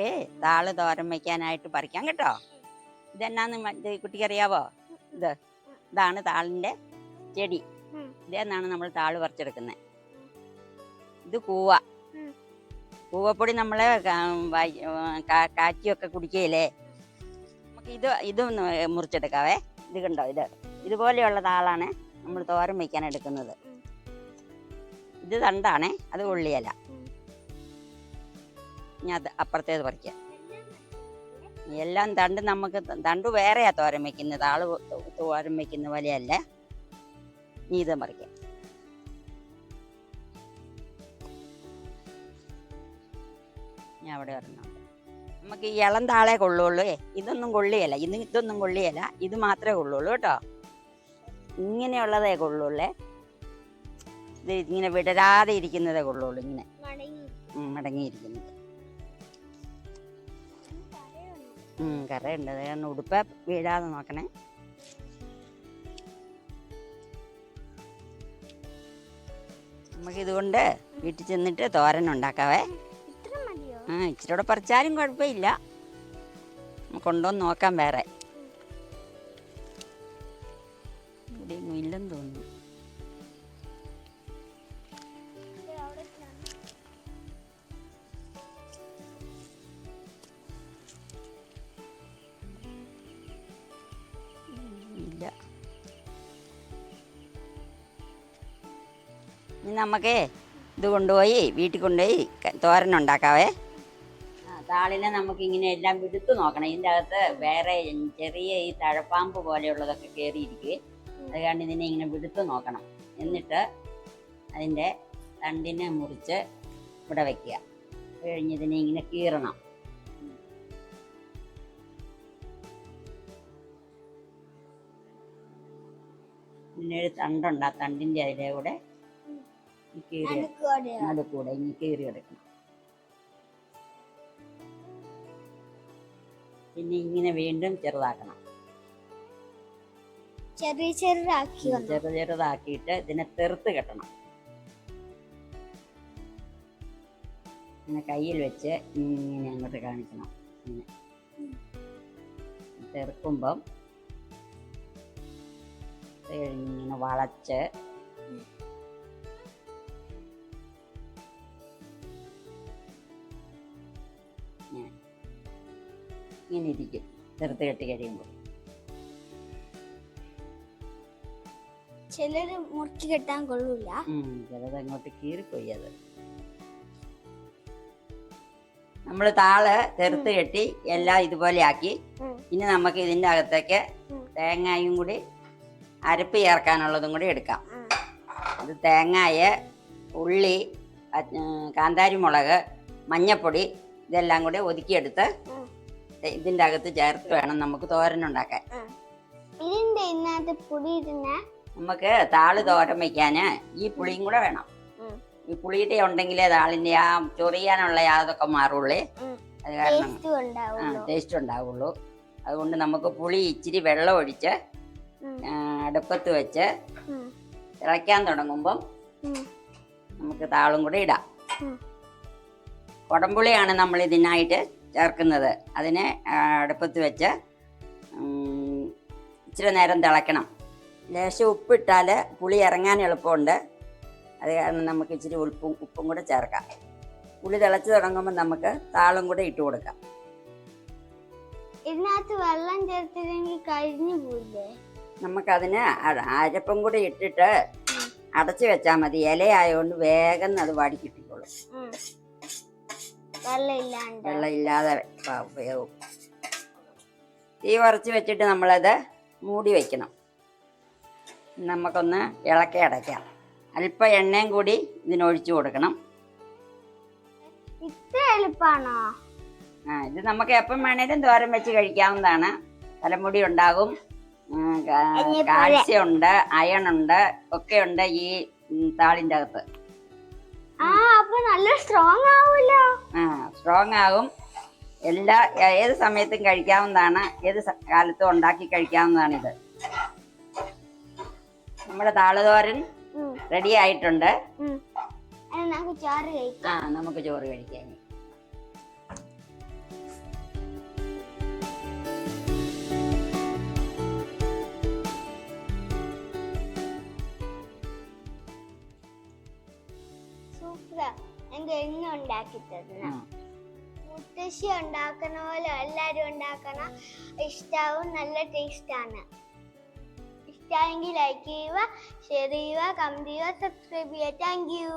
നമുക്ക് താൾ തോരൻ വയ്ക്കാനായിട്ട് പറിക്കാം കേട്ടോ. ഇതെന്നാന്ന് കുട്ടിക്കറിയാവോ? ഇത് ഇതാണ് താളിന്റെ ചെടി. ഇതെന്നാണ് നമ്മൾ താൾ പറിച്ചെടുക്കുന്നത് ഇത് കൂവ. കൂവപ്പൊടി നമ്മൾ കാച്ചിയൊക്കെ കുടിക്കുകയില്ലേ നമുക്ക് ഇത് ഇത് മുറിച്ചെടുക്കാവേ. ഇത് കണ്ടോ? ഇത് ഇതുപോലെയുള്ള താളാണ് നമ്മൾ തോരൻ വയ്ക്കാൻ എടുക്കുന്നത്. ഇത് തണ്ടാണേ അത് കൊള്ളിയല ഉം. ഇനി അത് അപ്പുറത്തേത് പറിക്കാം. എല്ലാം തണ്ട് നമുക്ക് തണ്ട് വേറെയാ തോരൻ വെക്കുന്നത്. ആൾ തോരൻ വെക്കുന്ന പോലെയല്ല. നീ ഇത് പറിക്കാം. ഞാൻ അവിടെ ഒരെണ്ണമുണ്ട് നമുക്ക് ഈ ഇളം താളെ കൊള്ളുള്ളൂ. ഇതൊന്നും കൊള്ളിയല്ല. ഇത് ഇതൊന്നും കൊള്ളിയല്ല. ഇത് മാത്രമേ കൊള്ളുള്ളൂ കേട്ടോ. ഇങ്ങനെയുള്ളതേ കൊള്ളുള്ളേ. ഇത് ഇങ്ങനെ വിടരാതെ ഇരിക്കുന്നതേ കൊള്ളുള്ളൂ ഇങ്ങനെ. മടങ്ങിയിരിക്കുന്നത്. കറയുണ്ട് അത് കാരണം ഉടുപ്പ വീഴാതെ നോക്കണേ. നമുക്ക് ഇതുകൊണ്ട് വീട്ടിൽ ചെന്നിട്ട് തോരൻ ഉണ്ടാക്കാവേ. ആ ഇച്ചിരി കൂടെ പറിച്ചാലും കുഴപ്പമില്ല. കൊണ്ടുവന്ന് നോക്കാം വേറെ. ഇവിടെയൊന്നും ഇല്ലെന്ന് തോന്നുന്നു. ഇനി നമുക്ക് ഇത് കൊണ്ടുപോയി വീട്ടിൽ കൊണ്ടുപോയി തോരൻ ഉണ്ടാക്കാവേ. താളിനെ നമുക്ക് ഇങ്ങനെ എല്ലാം വിടുത്ത് നോക്കണം. ഇതിന്റെ അകത്ത് വേറെ ചെറിയ ഈ തഴപ്പാമ്പ് പോലെയുള്ളതൊക്കെ കയറിയിരിക്കുവേ അത് കാരണം ഇതിനെ ഇങ്ങനെ വിടുത്ത് നോക്കണം. എന്നിട്ട് അതിന്റെ തണ്ടിനെ മുറിച്ച് ഇവിടെ വയ്ക്കുക കഴിഞ്ഞ് ഇതിനെ ഇങ്ങനെ കീറണം. ഒരു തണ്ടുണ്ട്. ആ തണ്ടിന്റെ അതിലെ കൂടെ ഈ കീറി നടുക്കോടെയോ? നടുക്കൂടെ ഇനി കീറി എടുക്കണം പിന്നെ ഇങ്ങനെ വീണ്ടും ചെറുതാക്കണം. ചെറിയ ചെറുതാക്കി ചെറു ചെറുതാക്കിയിട്ട് ഇതിനെ തെറുത്ത് കെട്ടണം. ഇങ്ങനെ കയ്യിൽ വെച്ച് ഇങ്ങനെ അങ്ങോട്ട് കാണിക്കണം. ഇങ്ങനെ. തെറുക്കുമ്പം ഇങ്ങനെ വളച്ച് ഇങ്ങനെ ഇരിക്കും നിർത്തി കെട്ടി കഴിയുമ്പോൾ. ചിലര് മുറിച്ച് കെട്ടാൻ കൊള്ളൂല. ചിലത് അങ്ങോട്ട് കീറിപ്പോയി അത്. നമ്മൾ താൾ തെറുത്ത് കെട്ടി എല്ലാം ഇതുപോലെ ആക്കി. ഇനി നമുക്ക് ഇതിന്റെ അകത്തേക്ക്. തേങ്ങയും കൂടി അരപ്പ് ചേർക്കാനുള്ളതും കൂടി എടുക്കാം. അത് തേങ്ങായ ഉള്ളി കാന്താരി മുളക് മഞ്ഞപ്പൊടി ഇതെല്ലാം കൂടി ഒതുക്കിയെടുത്ത് ഇതിന്റെ അകത്ത് ചേർത്ത് വേണം നമുക്ക് തോരൻ ഉണ്ടാക്കാൻ. ഇതിന്റെ ഇതിനകത്ത് പുളി ഇരുന്ന നമുക്ക് താൾ തോരൻ വെക്കാന് ഈ പുളിയും കൂടെ വേണം. ഈ പുളിയുടെ ഉണ്ടെങ്കിലേ താളിന്റെ ആ ചൊറിയാനുള്ള യാതൊക്കെ മാറുള്ളേ. അത് കാരണം ടേസ്റ്റും ഉണ്ടാവുള്ളൂ. അതുകൊണ്ട് നമുക്ക് പുളി ഇച്ചിരി വെള്ളം ഒഴിച്ച് അടുപ്പത്ത് വെച്ച്. തിളയ്ക്കാൻ തുടങ്ങുമ്പം നമുക്ക് താളും കൂടെ ഇടാം. കൊടമ്പുളിയാണ് കുടംപുളിയാണ് നമ്മൾ ഇതിനായിട്ട് ചേർക്കുന്നത്. അതിനെ അടുപ്പത്ത് വെച്ച് ഇച്ചിരി നേരം തിളയ്ക്കണം. ലേശം ഉപ്പിട്ടാൽ പുളി ഇറങ്ങാൻ എളുപ്പമുണ്ട്. അത് കാരണം നമുക്ക് ഇച്ചിരി ഉപ്പും ഉപ്പും കൂടെ ചേർക്കാം. പുളി തിളച്ച് തുടങ്ങുമ്പോൾ നമുക്ക് താളും കൂടെ ഇട്ട് കൊടുക്കാം. ഇതിനകത്ത് വെള്ളം ചേർത്തില്ലെങ്കിൽ കഴിഞ്ഞു പോയില്ലേ നമുക്കതിന് അരപ്പം കൂടെ ഇട്ടിട്ട് അടച്ചു വെച്ചാൽ മതി. ഇലയായതുകൊണ്ട് വേഗം അത് വാടി കിട്ടിക്കോളും. വെള്ളം ഇല്ലാതെ വേവും തീ കുറച്ച് വെച്ചിട്ട് നമ്മളത് മൂടി വയ്ക്കണം നമുക്കൊന്ന് ഇളക്കി അടയ്ക്കാം. അല്പം എണ്ണയും കൂടി ഇതിനൊഴിച്ചു കൊടുക്കണം. ഇത്ര ആ ഇത് നമുക്ക് എപ്പം വേണേലും തോരൻ വെച്ച് കഴിക്കാവുന്നതാണ്. തലമുടി ഉണ്ടാകും. കാൽസ്യം ഉണ്ട് അയൺ ഉണ്ട് ഒക്കെ ഉണ്ട് ഈ താളിന്റെ താളിന്റെ അകത്ത്. ആ അപ്പൊ നല്ല സ്ട്രോങ് ആവുമല്ലോ ആ സ്ട്രോങ് ആകും. എല്ലാ ഏത് സമയത്തും കഴിക്കാവുന്നതാണ് ഏത് കാലത്തും ഉണ്ടാക്കി കഴിക്കാവുന്നതാണിത്. നമ്മുടെ താളതോരൻ. റെഡി ആയിട്ടുണ്ട്. ആ നമുക്ക് ചോറ് കഴിക്കാം. ആ നമുക്ക് ചോറ് കഴിക്കാൻ സൂപ്പറാ. എനിക്ക് എന്നും ഉണ്ടാക്കി തരണം മുത്തശ്ശി ഉണ്ടാക്കണ പോലെ എല്ലാരും ഉണ്ടാക്കണ ഇഷ്ടാവും നല്ല ടേസ്റ്റ് ആണ്. ഇഷ്ടമായെങ്കിൽ ലൈക്ക് ചെയ്യുക ഷെയർ ചെയ്യുക കമന്റ് ചെയ്യുക സബ്സ്ക്രൈബ് ചെയ്യുക. Thank you